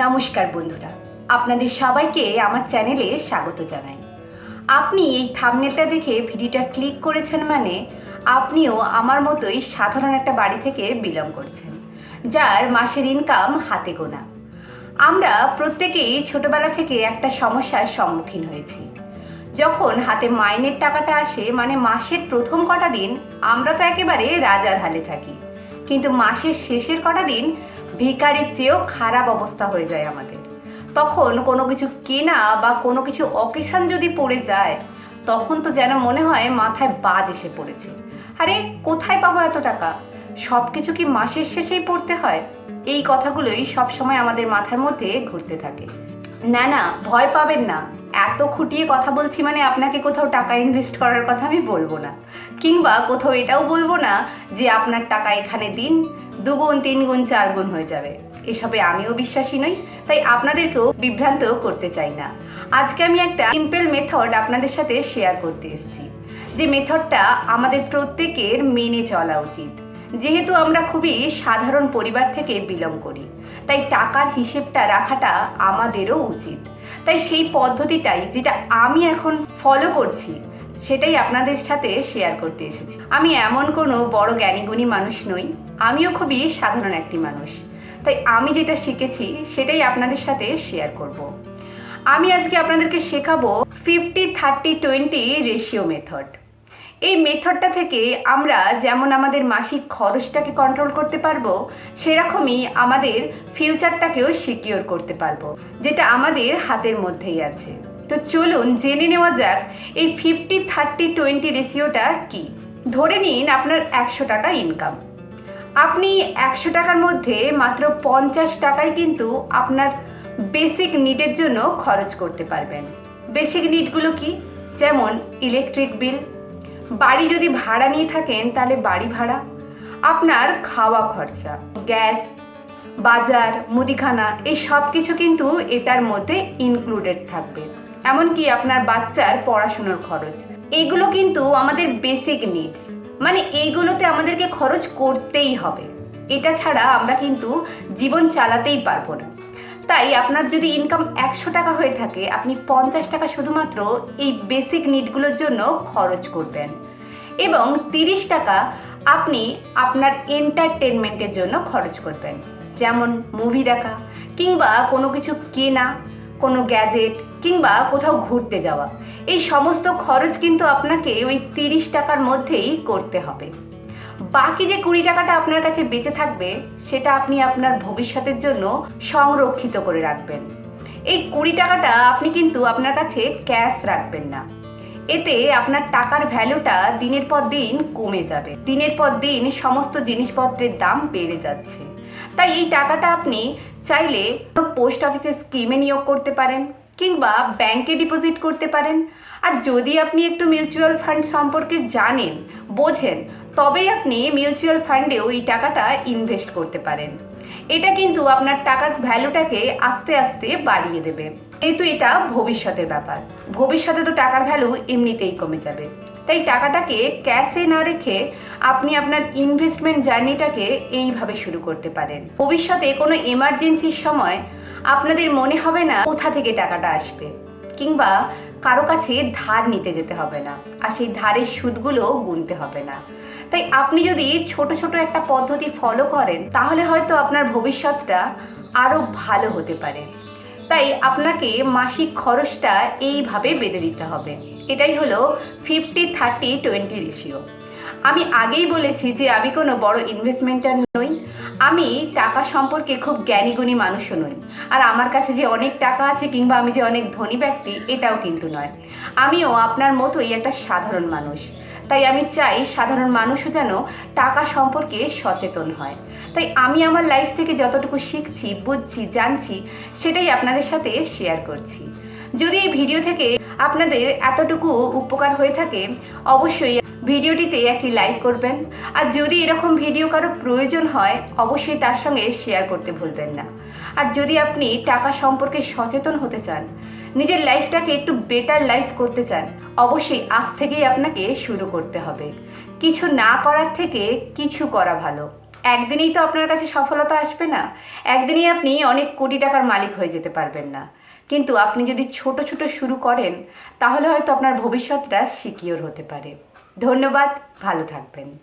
নমস্কার বন্ধুরা, আপনাদের সবাইকে আমার চ্যানেলে স্বাগত জানাই। আপনি এই থামনেলটা দেখে ভিডিওটা ক্লিক করেছেন মানে আপনিও আমার মতোই সাধারণ একটা বাড়ি থেকে বিলং করছেন, যার মাসের ইনকাম হাতে গোনা। আমরা প্রত্যেকেই ছোটবেলা থেকে একটা সমস্যার সম্মুখীন হয়েছি। যখন হাতে মাইনের টাকাটা আসে মানে মাসের প্রথম কটা দিন আমরা তো একেবারে রাজার হালে থাকি, কিন্তু মাসের শেষের কটা দিন ভিকারির চেয়েও খারাপ অবস্থা হয়ে যায় আমাদের। তখন কোনো কিছু কেনা বা কোনো কিছু অকেশান যদি পড়ে যায়, তখন তো যেন মনে হয় মাথায় বাজ এসে পড়েছে। আরে, কোথায় পাবো এত টাকা? সব কিছু কি মাসের শেষেই পড়তে হয়? এই কথাগুলোই সবসময় আমাদের মাথার মধ্যে ঘুরতে থাকে। না না, ভয় পাবেন না। এত খুঁটিয়ে কথা বলছি মানে আপনাকে কোথাও টাকা ইনভেস্ট করার কথা আমি বলব না। কিংবা কোথাও এটাও বলব না যে আপনার টাকা এখানে দিন, দুগুণ তিন গুণ চার গুণ হয়ে যাবে। এসবে আমিও বিশ্বাসী নই, তাই আপনাদেরকেও বিভ্রান্ত করতে চাই না। আজকে আমি একটা সিম্পল মেথড আপনাদের সাথে শেয়ার করতে এসেছি, যে মেথডটা আমাদের প্রত্যেকের মেনে চলা উচিত। যেহেতু আমরা খুবই সাধারণ পরিবার থেকে বিলং করি তাই টাকার হিসেবটা রাখাটা আমাদেরও উচিত। তাই সেই পদ্ধতিটাই যেটা আমি এখন ফলো করছি, সেটাই আপনাদের সাথে শেয়ার করতে এসেছি। আমি এমন কোনো বড় জ্ঞানীগুণী মানুষ নই, আমিও খুবই সাধারণ একটি মানুষ। তাই আমি যেটা শিখেছি, সেটাই আপনাদের সাথে শেয়ার করব। আমি আজকে আপনাদেরকে শেখাবো fifty thirty twenty ratio method এই মেথডটা থেকে আমরা যেমন আমাদের মাসিক খরচটাকে কন্ট্রোল করতে পারব, সেরকমই আমাদের ফিউচারটাকেও সিকিওর করতে পারব, যেটা আমাদের হাতের মধ্যেই আছে। তো চলুন জেনে নেওয়া যাক, এই ফিফটি থার্টি টোয়েন্টি রেশিওটা কি? ধরে নিন আপনার একশো টাকা ইনকাম আপনি একশো টাকার মধ্যে মাত্র পঞ্চাশ টাকাই কিন্তু আপনার বেসিক নিডের জন্য খরচ করতে পারবেন। বেসিক নিডগুলো কি? যেমন ইলেকট্রিক বিল বাড়ি যদি ভাড়া নিয়ে থাকেন, তাহলে বাড়ি ভাড়া। আপনার খাওয়া খরচা, গ্যাস, বাজার, মুদিখানা, এই সব কিছু কিন্তু এটার মধ্যে ইনক্লুডেড থাকবে। এমনকি আপনার বাচ্চার পড়াশুনোর খরচ। এগুলো কিন্তু আমাদের বেসিক নিডস মানে এইগুলোতে আমাদেরকে খরচ করতেই হবে। এটা ছাড়া আমরা কিন্তু জীবন চালাতেই পারব না। তাই আপনার যদি ইনকাম একশো টাকা হয়ে থাকে, আপনি পঞ্চাশ টাকা শুধুমাত্র এই বেসিক নিডগুলোর জন্য খরচ করবেন। এবং তিরিশ টাকা আপনি আপনার এন্টারটেনমেন্টের জন্য খরচ করবেন। যেমন মুভি দেখা, কিংবা কোনো কিছু কেনা, কোনো গ্যাজেট কিংবা কোথাও ঘুরতে যাওয়া। এই সমস্ত খরচ কিন্তু আপনাকে ওই তিরিশ টাকার মধ্যেই করতে হবে। বাকি যে কুড়ি টাকাটা আপনার কাছে বেঁচে থাকবে, সেটা আপনি আপনার ভবিষ্যতের জন্য সংরক্ষিত করে রাখবেন। এই কুড়ি টাকাটা আপনি কিন্তু আপনার কাছে ক্যাশ রাখবেন না। এতে আপনার টাকার ভ্যালুটা দিনের পর দিন কমে যাবে। দিনের পর দিন সমস্ত জিনিসপত্রের দাম বেড়ে যাচ্ছে। তাই এই টাকাটা আপনি চাইলে পোস্ট অফিসের স্কিমে নিয়োগ করতে পারেন কিংবা ব্যাংকে ডিপোজিট করতে পারেন। আর যদি আপনি একটু মিউচুয়াল ফান্ড সম্পর্কে জানেন, বোঝেন তবেই আপনি মিউচুয়াল ফান্ডেও এই টাকাটা ইনভেস্ট করতে পারেন। এটা কিন্তু আপনার টাকার ভ্যালুটাকে আস্তে আস্তে বাড়িয়ে দেবে। যেহেতু এটা ভবিষ্যতের ব্যাপার। ভবিষ্যতে তো টাকার ভ্যালু এমনিতেই কমে যাবে। তাই টাকাটাকে ক্যাশে না রেখে আপনি আপনার ইনভেস্টমেন্ট জার্নিটাকে এইভাবে শুরু করতে পারেন। ভবিষ্যতে কোনো এমার্জেন্সির সময় আপনাদের মনে হবে না কোথা থেকে টাকাটা আসবে। কিংবা কারও কাছে ধার নিতে যেতে হবে না, আর সেই ধারের সুদগুলো গুনতে হবে না। তাই আপনি যদি ছোট ছোট একটা পদ্ধতি ফলো করেন, তাহলে হয়তো আপনার ভবিষ্যৎটা আরও ভালো হতে পারে। তাই আপনাকে মাসিক খরচটা এইভাবে বেঁধে দিতে হবে। এটাই হলো ফিফটি থার্টি টোয়েন্টি রেশিও আমি আগেই বলেছি যে আমি কোনো বড় ইনভেস্টমেন্টার নই। আমি টাকা সম্পর্কে খুব জ্ঞানীগুণী মানুষও নই। আর আমার কাছে যে অনেক টাকা আছে কিংবা আমি যে অনেক ধনী ব্যক্তি, এটাও কিন্তু নয়। আমিও আপনার মতোই একটা সাধারণ মানুষ। তাই আমি চাই সাধারণ মানুষও যেন টাকা সম্পর্কে সচেতন হয়। তাই আমি আমার লাইফ থেকে যতটুকু শিখছি, বুঝছি, জানছি, সেটাই আপনাদের সাথে শেয়ার করছি। যদি এই ভিডিও থেকে আপনাদের এতটুকু উপকার হয়ে থাকে, অবশ্যই ভিডিওটিতে একটি লাইক করবেন। আর যদি এরকম ভিডিও কারও প্রয়োজন হয়, অবশ্যই তার সঙ্গে শেয়ার করতে ভুলবেন না। আর যদি আপনি টাকা সম্পর্কে সচেতন হতে চান, নিজের লাইফটাকে একটু বেটার লাইফ করতে চান, অবশ্যই আজ থেকেই আপনাকে শুরু করতে হবে। কিছু না করার থেকে কিছু করা ভালো। একদিনেই তো আপনার কাছে সফলতা আসবে না। একদিনেই আপনি অনেক কোটি টাকার মালিক হয়ে যেতে পারবেন না। কিন্তু আপনি যদি ছোট ছোট শুরু করেন, তাহলে হয়তো আপনার ভবিষ্যৎটা সিকিওর হতে পারে। ধন্যবাদ ভালো থাকবেন।